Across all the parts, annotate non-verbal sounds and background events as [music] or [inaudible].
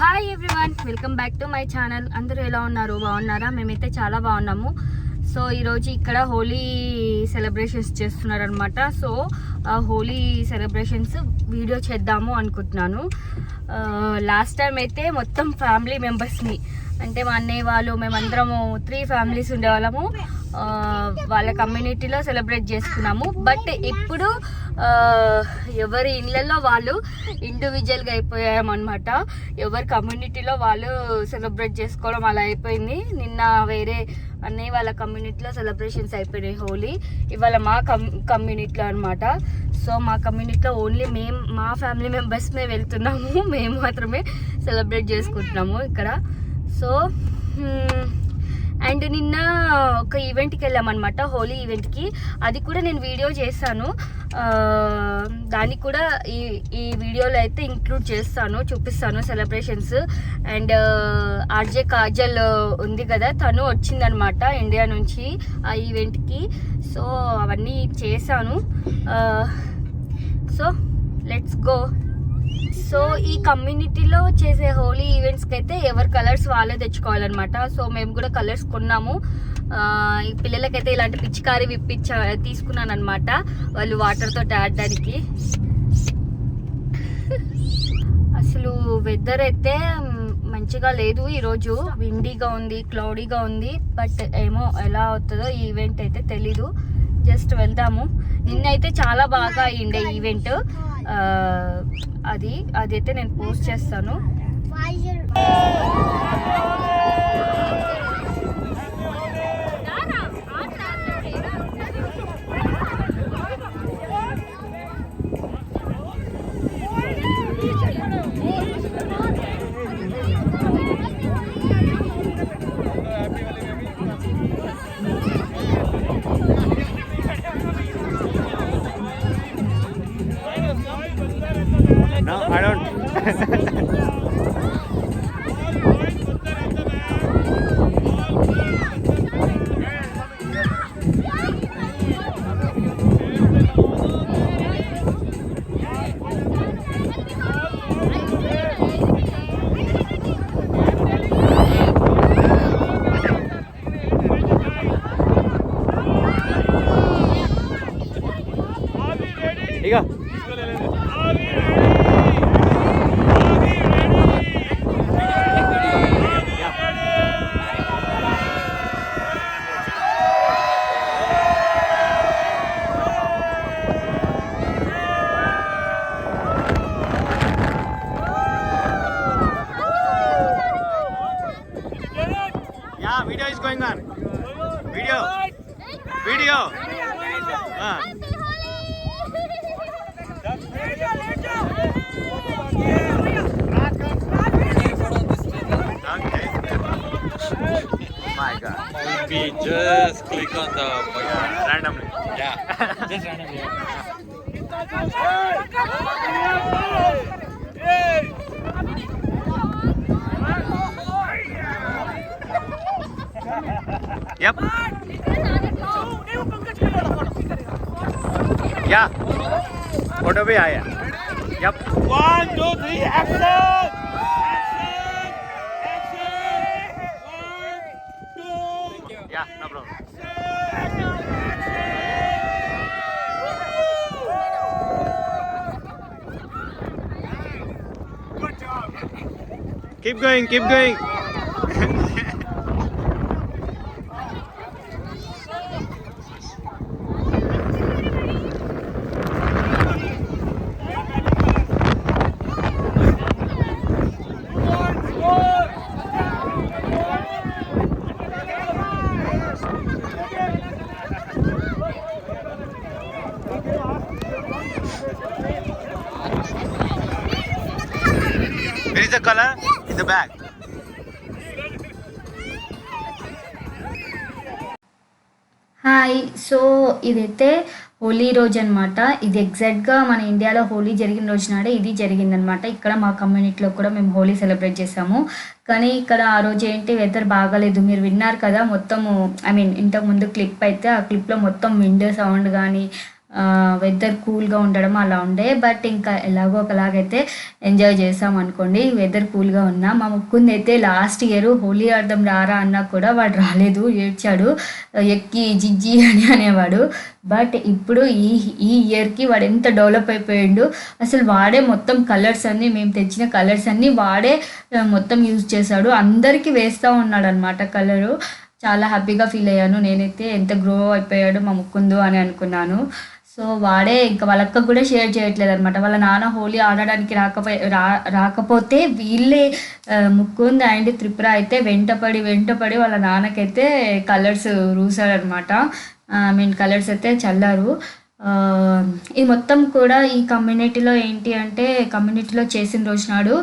Hi everyone welcome back to my channel అందరూ ఎలా ఉన్నారు? బాగున్నారా? మేమైతే చాలా బాగున్నాము. సో ఈరోజు ఇక్కడ హోలీ సెలబ్రేషన్స్ చేస్తున్నారనమాట సో హోలీ సెలబ్రేషన్స్ వీడియో చేద్దాము అనుకుంటున్నాను. లాస్ట్ టైం అయితే మొత్తం ఫ్యామిలీ మెంబర్స్ని అంటే మా అన్నయ్య వాళ్ళు మేమందరము త్రీ ఫ్యామిలీస్ ఉండేవాళ్ళము. వాళ్ళ కమ్యూనిటీలో సెలబ్రేట్ చేసుకున్నాము. బట్ ఇప్పుడు ఎవరి ఇళ్ళల్లో వాళ్ళు ఇండివిజువల్గా అయిపోయామన్నమాట. ఎవరి కమ్యూనిటీలో వాళ్ళు సెలబ్రేట్ చేసుకోవడం అలా అయిపోయింది. నిన్న వేరే అన్నీ వాళ్ళ కమ్యూనిటీలో సెలబ్రేషన్స్ అయిపోయినాయి హోలీ. ఇవాళ మా కమ్ కమ్యూనిటీలో అనమాట సో మా కమ్యూనిటీలో ఓన్లీ మేము మా ఫ్యామిలీ మెంబర్స్ మేము వెళ్తున్నాము. [laughs] మేము మాత్రమే సెలబ్రేట్ చేసుకుంటున్నాము ఇక్కడ. సో అండ్ నిన్న ఒక ఈవెంట్కి వెళ్ళామన్నమాట హోలీ ఈవెంట్కి అది కూడా నేను వీడియో చేశాను. దానికి కూడా ఈ ఈ వీడియోలో అయితే ఇంక్లూడ్ చేస్తాను చూపిస్తాను సెలబ్రేషన్స్ అండ్ ఆర్జే కాజల్ ఉంది కదా తను వచ్చిందనమాట ఇండియా నుంచి ఆ ఈవెంట్కి సో అవన్నీ చేశాను. సో లెట్స్ గో సో ఈ కమ్యూనిటీలో చేసే హోలీ ఈవెంట్స్కి అయితే ఎవరి కలర్స్ వాళ్ళే తెచ్చుకోవాలన్నమాట. సో మేము కూడా కలర్స్ కొన్నాము. ఈ పిల్లలకైతే ఇలాంటి పిచికారి విప్పించ తీసుకున్నాను అనమాట వాళ్ళు వాటర్తో ఆడడానికి. అసలు వెదర్ అయితే మంచిగా లేదు ఈరోజు. విండీగా ఉంది క్లౌడీగా ఉంది. బట్ ఏమో ఎలా అవుతుందో ఈ ఈవెంట్ అయితే తెలీదు. జస్ట్ వెళ్దాము. నిన్నైతే చాలా బాగా అయ్యిండే ఈవెంట్ అది అదైతే నేను పోస్ట్ చేస్తాను. My God. We just click on the Yeah, randomly. yeah, just randomly. Yep. Yeah. Photo भी आया. Yep. One, two, three, action! Action! Action! One, two. Yeah, no problem. Keep going, keep going. Hi. So ఇదైతే హోలీ రోజు అనమాట ఇది ఎగ్జాక్ట్గా మన ఇండియాలో హోలీ జరిగిన రోజు నాడే ఇది జరిగిందనమాట ఇక్కడ మా కమ్యూనిటీలో కూడా మేము హోలీ సెలబ్రేట్ చేసాము కానీ ఇక్కడ ఆ రోజు ఏంటి వెదర్ బాగాలేదు. మీరు విన్నారు కదా మొత్తము ఐ మీన్ ఇంతకు ముందు క్లిప్ అయితే ఆ క్లిప్లో మొత్తం విండో సౌండ్ కానీ వెదర్ కూల్గా ఉండడం అలా ఉండే బట్ ఇంకా ఎలాగో ఒకలాగైతే ఎంజాయ్ చేసాం అనుకోండి వెదర్ కూల్గా ఉన్నా. మా ముక్కుంది అయితే లాస్ట్ ఇయర్ హోలీ ఆడదాం రారా అన్నా కూడా వాడు రాలేదు ఏడ్చాడు. ఎక్కి జిజ్జి అని అనేవాడు. బట్ ఇప్పుడు ఈ ఈ ఇయర్కి వాడు ఎంత డెవలప్ అయిపోయాడు అసలు వాడే మొత్తం కలర్స్ అన్నీ మేము తెచ్చిన కలర్స్ అన్నీ వాడే మొత్తం యూజ్ చేశాడు. అందరికీ వేస్తూ ఉన్నాడు అనమాట కలరు చాలా హ్యాపీగా ఫీల్ అయ్యాను. నేనైతే ఎంత గ్రో అయిపోయాడు మా ముక్కుందు అని అనుకున్నాను. సో వాడే ఇంకా వాళ్ళక్క కూడా షేర్ చేయట్లేదు అనమాట వాళ్ళ నాన్న హోలీ ఆడడానికి రాకపోయి రా రాకపోతే వీళ్ళే ముక్కుంది అండ్ త్రిపుర అయితే వెంటపడి వెంటపడి వాళ్ళ నాన్నకైతే కలర్స్ రూసాడనమాట ఐ మీన్ కలర్స్ అయితే చల్లారు. ఈ ఇది మొత్తం కూడా ఈ కమ్యూనిటీలో ఏంటి అంటే కమ్యూనిటీలో చేసిన రోజు నాడు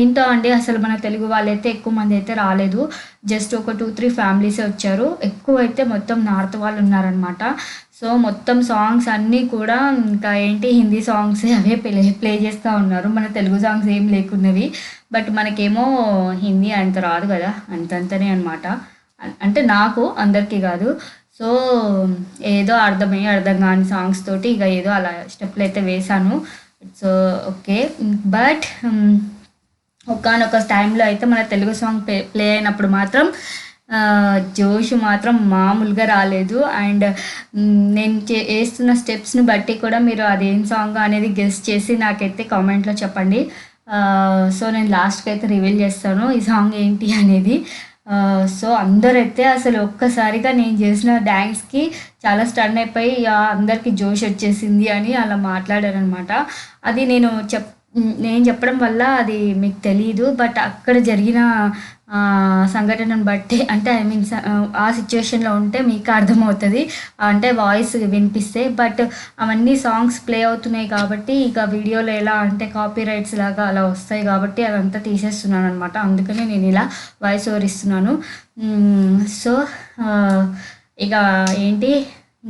ఏంటో అండి అసలు మన తెలుగు వాళ్ళైతే ఎక్కువ మంది అయితే రాలేదు. జస్ట్ ఒక టూ త్రీ ఫ్యామిలీసే వచ్చారు. ఎక్కువ అయితే మొత్తం నార్త్ వాళ్ళు ఉన్నారనమాట సో మొత్తం సాంగ్స్ అన్నీ కూడా ఇంకా ఏంటి? హిందీ సాంగ్స్ అవే ప్లే ప్లే చేస్తూ ఉన్నారు. మన తెలుగు సాంగ్స్ ఏం లేకున్నవి. బట్ మనకేమో హిందీ అంత రాదు కదా. అంతంతనే అనమాట అంటే నాకు అందరికీ కాదు. సో ఏదో అర్థమయ్యి అర్థం కాని సాంగ్స్ తోటి ఇక ఏదో అలా స్టెప్లు అయితే వేశాను. So okay. బట్ ఒకనొక టైంలో అయితే మన తెలుగు సాంగ్ ప్లే ప్లే అయినప్పుడు మాత్రం జోష్ మాత్రం మామూలుగా రాలేదు. అండ్ నేను వేస్తున్న స్టెప్స్ని బట్టి కూడా మీరు అదేం సాంగ్ అనేది గెస్ట్ చేసి నాకైతే కామెంట్లో చెప్పండి. సో నేను లాస్ట్కి అయితే రివీల్ చేస్తాను ఈ సాంగ్ ఏంటి అనేది. సో అందరైతే అసలు ఒక్కసారిగా నేను చేసిన డ్యాన్స్కి చాలా స్టన్ అయిపోయి అందరికీ జోష్ వచ్చేసింది అని అలా మాట్లాడారనమాట. అది నేను చెప్ నేను చెప్పడం వల్ల అది మీకు తెలియదు బట్ అక్కడ జరిగిన సంఘటనను బట్టి అంటే ఐ మీన్ ఆ సిచ్యువేషన్లో ఉంటే మీకు అర్థమవుతుంది. అంటే వాయిస్ వినిపిస్తే బట్ అవన్నీ సాంగ్స్ ప్లే అవుతున్నాయి కాబట్టి ఇక వీడియోలో ఎలా అంటే కాపీ రైట్స్ లాగా అలా వస్తాయి కాబట్టి అదంతా తీసేస్తున్నాను అనమాట అందుకనే నేను ఇలా వాయిస్ ఓవర్ ఇస్తున్నాను. సో ఇక ఏంటి?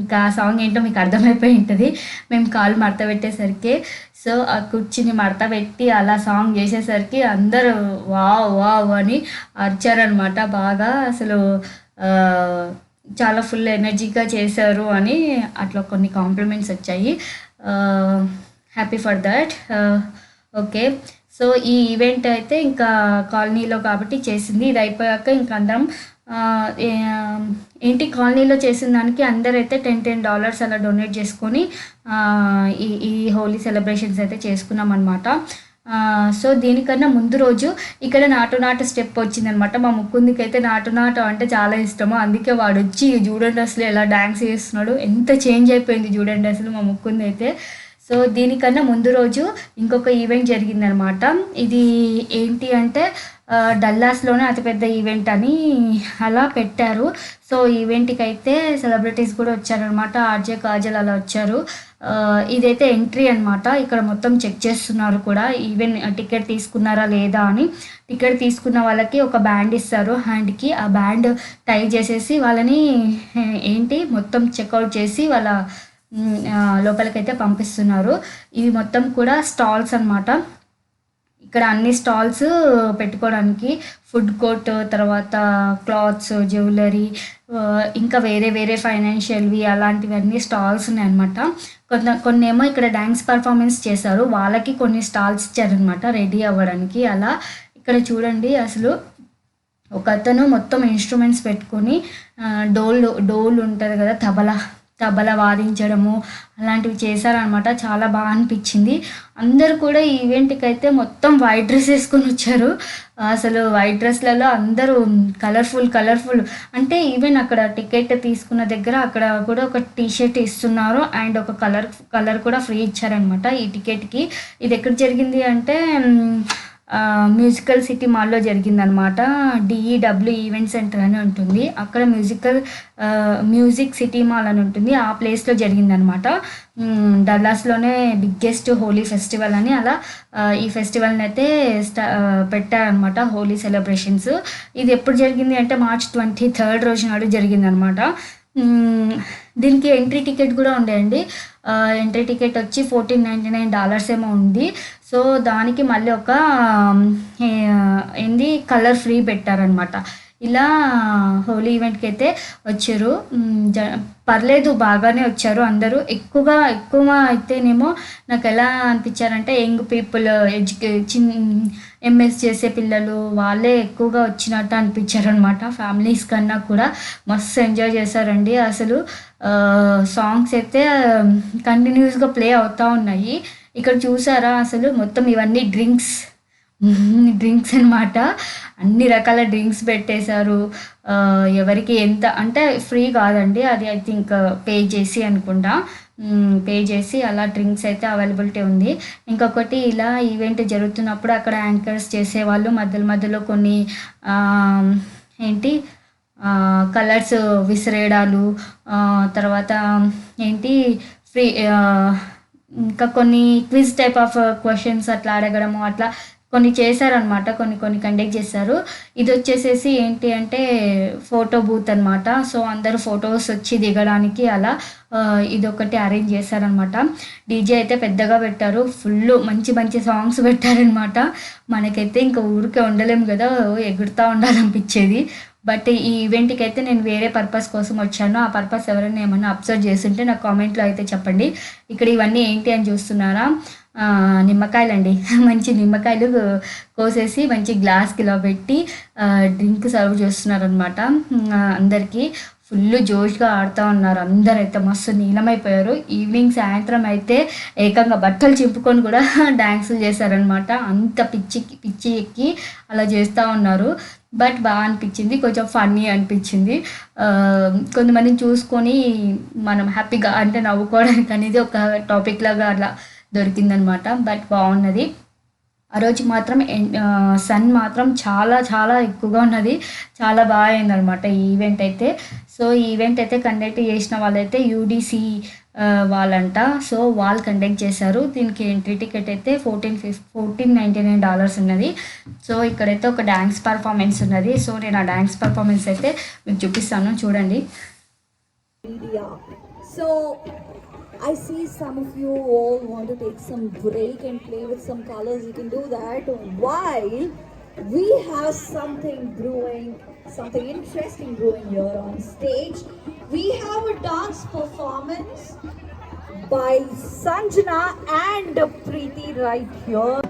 ఇంకా సాంగ్ ఏంటో మీకు అర్థమైపోయి ఉంటుంది. మేము కాలు మడత పెట్టేసరికి సో ఆ కుర్చీని మడత పెట్టి అలా సాంగ్ చేసేసరికి అందరూ వావ్ వావ్ అని అరిచారనమాట బాగా అసలు చాలా ఫుల్ ఎనర్జీగా చేశారు అని అట్లా కొన్ని కాంప్లిమెంట్స్ వచ్చాయి. Happy for that. Okay. So ఈ ఈవెంట్ అయితే ఇంకా కాలనీలో కాబట్టి చేసింది. ఇది అయిపోయాక ఇంకా అందరం ఏంటి కాలనీలో చేసిన దానికి అందరైతే టెన్ టెన్ డాలర్స్ అలా డొనేట్ చేసుకొని ఈ ఈ హోలీ సెలబ్రేషన్స్ అయితే చేసుకున్నాం అనమాట సో దీనికన్నా ముందు రోజు ఇక్కడ నాటు నాటు స్టెప్ వచ్చిందనమాట మా ముక్కుందికి అయితే నాటు నాటు అంటే చాలా ఇష్టము. అందుకే వాడు వచ్చి చూడండి అసలు ఎలా డ్యాన్స్ చేస్తున్నాడు. ఎంత చేంజ్ అయిపోయింది చూడండి అసలు మా ముక్కుంది అయితే. సో దీనికన్నా ముందు రోజు ఇంకొక ఈవెంట్ జరిగిందనమాట ఇది ఏంటి అంటే డల్లాస్లోనే అతిపెద్ద ఈవెంట్ అని అలా పెట్టారు. సో ఈవెంట్కి అయితే సెలబ్రిటీస్ కూడా వచ్చారనమాట ఆర్జే కాజల్ అలా వచ్చారు. ఇదైతే ఎంట్రీ అన్నమాట. ఇక్కడ మొత్తం చెక్ చేస్తున్నారు కూడా. ఈవెన్ టికెట్ తీసుకున్నారా లేదా అని. టికెట్ తీసుకున్న వాళ్ళకి ఒక బ్యాండ్ ఇస్తారు. హ్యాండ్కి ఆ బ్యాండ్ టై చేసేసి వాళ్ళని ఏంటి మొత్తం చెక్అవుట్ చేసి వాళ్ళ లోపలికైతే పంపిస్తున్నారు. ఇవి మొత్తం కూడా స్టాల్స్ అన్నమాట. ఇక్కడ అన్ని స్టాల్స్ పెట్టుకోవడానికి ఫుడ్ కోర్ట్ తర్వాత క్లాత్స్ జ్యువెలరీ ఇంకా వేరే వేరే ఫైనాన్షియల్వి అలాంటివన్నీ స్టాల్స్ ఉన్నాయన్నమాట. కొంత కొన్ని ఏమో ఇక్కడ డ్యాన్స్ పర్ఫార్మెన్స్ చేశారు. వాళ్ళకి కొన్ని స్టాల్స్ ఇచ్చారనమాట రెడీ అవ్వడానికి. అలా ఇక్కడ చూడండి అసలు ఒక అతను మొత్తం ఇన్స్ట్రుమెంట్స్ పెట్టుకొని డోల్ డోల్ ఉంటుంది కదా తబలా. తబలా వాదించడము అలాంటివి చేశారనమాట చాలా బాగా అనిపించింది. అందరు కూడా ఈ ఈవెంట్కి అయితే మొత్తం వైట్ డ్రెస్ వేసుకొని వచ్చారు. అసలు వైట్ డ్రెస్లలో అందరూ కలర్ఫుల్ కలర్ఫుల్. అంటే ఈవెన్ అక్కడ టికెట్ తీసుకున్న దగ్గర అక్కడ కూడా ఒక టీ షర్ట్ ఇస్తున్నారు. అండ్ ఒక కలర్ కలర్ కూడా ఫ్రీ ఇచ్చారనమాట ఈ టికెట్కి. ఇది ఎక్కడ జరిగింది అంటే మ్యూజికల్ సిటీ మాల్లో జరిగిందనమాట. డిఈడబ్ల్యూ ఈవెంట్ సెంటర్ అని ఉంటుంది. అక్కడ మ్యూజికల్ మ్యూజిక్ సిటీ మాల్ అని ఉంటుంది. ఆ ప్లేస్లో జరిగిందనమాట. డల్లాస్లోనే బిగ్గెస్ట్ హోలీ ఫెస్టివల్ అని అలా ఈ ఫెస్టివల్ని అయితే స్టా పెట్టారనమాట హోలీ సెలబ్రేషన్స్ ఇది ఎప్పుడు జరిగింది అంటే మార్చ్ ట్వంటీ థర్డ్ రోజు నాడు జరిగిందనమాట. దీనికి ఎంట్రీ టికెట్ కూడా ఉండేయండి. ఎంట్రీ టికెట్ వచ్చి ఫోర్టీన్ నైంటీ నైన్ డాలర్స్ ఏమో ఉంది. సో దానికి మళ్ళీ ఒక ఏంది కలర్ ఫ్రీ పెట్టారనమాట ఇలా హోలీ ఈవెంట్కి అయితే వచ్చారు జ పర్లేదు బాగానే వచ్చారు. అందరూ ఎక్కువగా ఎక్కువ అయితేనేమో నాకు ఎలా అనిపించారంటే యంగ్ పీపుల్ ఎడ్యుకే చిన్ ఎంఎస్ చేసే పిల్లలు వాళ్ళే ఎక్కువగా వచ్చినట్టు అనిపించారు అనమాట ఫ్యామిలీస్ కన్నా కూడా మస్తు ఎంజాయ్ చేశారండి. అసలు సాంగ్స్ అయితే కంటిన్యూస్గా ప్లే అవుతూ ఉన్నాయి. ఇక్కడ చూసారా అసలు మొత్తం ఇవన్నీ డ్రింక్స్ డ్రింక్స్ అన్నమాట. అన్ని రకాల డ్రింక్స్ పెట్టేశారు. ఎవరికి ఎంత అంటే ఫ్రీ కాదండి. అది ఐ థింక్ పే చేసి అనుకుంటా. పే చేసి అలా డ్రింక్స్ అయితే అవైలబిలిటీ ఉంది. ఇంకొకటి ఇలా ఈవెంట్ జరుగుతున్నప్పుడు అక్కడ యాంకర్స్ చేసేవాళ్ళు. మధ్యలో మధ్యలో కొన్ని ఏంటి కలర్స్ విసిరేయడాలు తర్వాత ఏంటి ఫ్రీ ఇంకా కొన్ని క్విజ్ టైప్ ఆఫ్ క్వశ్చన్స్ అట్లా అడగడము అట్లా కొన్ని చేశారనమాట కొన్ని కొన్ని కండక్ట్ చేశారు. ఇది వచ్చేసేసి ఏంటి అంటే ఫోటో బూత్ అనమాట సో అందరూ ఫొటోస్ వచ్చి దిగడానికి అలా ఇదొకటి అరేంజ్ చేశారనమాట డీజే అయితే పెద్దగా పెట్టారు. ఫుల్ మంచి మంచి సాంగ్స్ పెట్టారనమాట మనకైతే ఇంకా ఊరికే ఉండలేము కదా ఎగురుతూ ఉండాలనిపించేది. బట్ ఈ ఈవెంట్కి అయితే నేను వేరే పర్పస్ కోసం వచ్చాను. ఆ పర్పస్ ఎవరైనా ఏమన్నా అబ్జర్వ్ చేస్తుంటే నాకు కామెంట్లో అయితే చెప్పండి. ఇక్కడ ఇవన్నీ ఏంటి అని చూస్తున్నారా? నిమ్మకాయలండి. [laughs] మంచి నిమ్మకాయలు కోసేసి మంచి గ్లాస్ కిలో పెట్టి డ్రింక్ సర్వ్ చేస్తున్నారనమాట అందరికీ ఫుల్ జోష్గా ఆడుతూ ఉన్నారు. అందరైతే మస్తు నీలమైపోయారు. ఈవినింగ్ సాయంత్రం అయితే ఏకంగా బట్టలు చింపుకొని కూడా [laughs] డ్యాన్సులు చేశారనమాట అంత పిచ్చి పిచ్చి ఎక్కి అలా చేస్తూ ఉన్నారు. బట్ బాగా అనిపించింది. కొంచెం ఫన్నీ అనిపించింది. కొంతమందిని చూసుకొని మనం హ్యాపీగా అంటే నవ్వుకోవడానికి అనేది ఒక టాపిక్ లాగా అలా దొరికిందనమాట. బట్ బాగున్నది. ఆ రోజు మాత్రం సన్ మాత్రం చాలా చాలా ఎక్కువగా ఉన్నది. చాలా బాగా అయిందనమాట ఈ ఈవెంట్ అయితే. సో ఈ ఈవెంట్ అయితే కండక్ట్ చేసిన వాళ్ళైతే యూడిసి వాళ్ళంట. సో వాళ్ళు కండక్ట్ చేశారు. దీనికి ఎంట్రీ టికెట్ అయితే ఫోర్టీన్ ఫిఫ్ ఫోర్టీన్ నైంటీ నైన్ డాలర్స్ ఉన్నది. సో ఇక్కడైతే ఒక డ్యాన్స్ పర్ఫార్మెన్స్ ఉన్నది. సో నేను ఆ డ్యాన్స్ పర్ఫార్మెన్స్ అయితే మీకు చూపిస్తాను. చూడండి. So I see some of you all want to take some break and play with some colors. You can do that while we have something brewing, something interesting brewing here on stage. We have a dance performance by Sanjana and Preeti right here.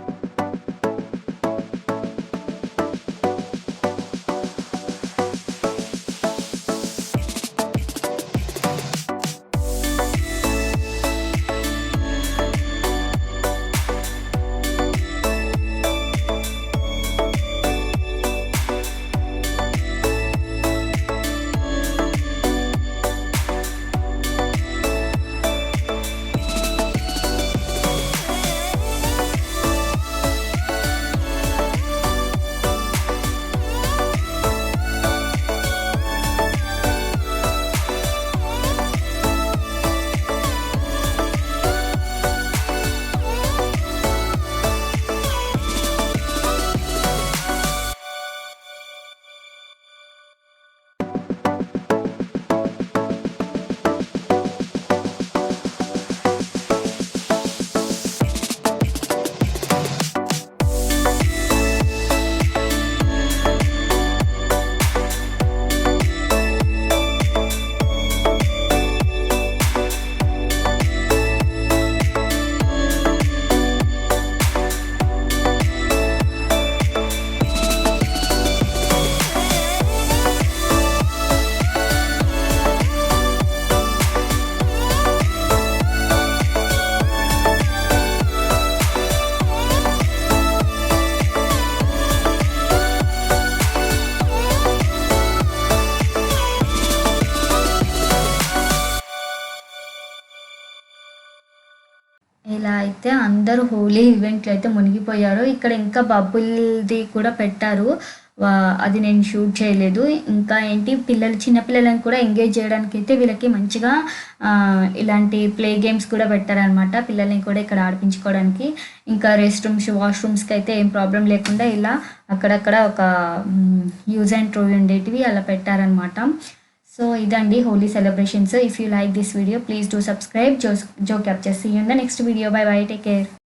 అందరూ హోలీ ఈవెంట్లో అయితే మునిగిపోయారు. ఇక్కడ ఇంకా బబ్బుల్ది కూడా పెట్టారు. అది నేను షూట్ చేయలేదు. ఇంకా ఏంటి పిల్లలు చిన్నపిల్లలను కూడా ఎంగేజ్ చేయడానికి అయితే వీళ్ళకి మంచిగా ఇలాంటి ప్లే గేమ్స్ కూడా పెట్టారనమాట పిల్లల్ని కూడా ఇక్కడ ఆడిపించుకోవడానికి. ఇంకా రెస్ట్ రూమ్స్ వాష్రూమ్స్కి అయితే ఏం ప్రాబ్లం లేకుండా ఇలా అక్కడక్కడ ఒక యూజ్ అండ్ ట్రూ ఉండేటివి అలా పెట్టారనమాట సో ఇదండి Holi celebrations. If you like this video please do subscribe Joe Joe capture see in the next video bye bye take care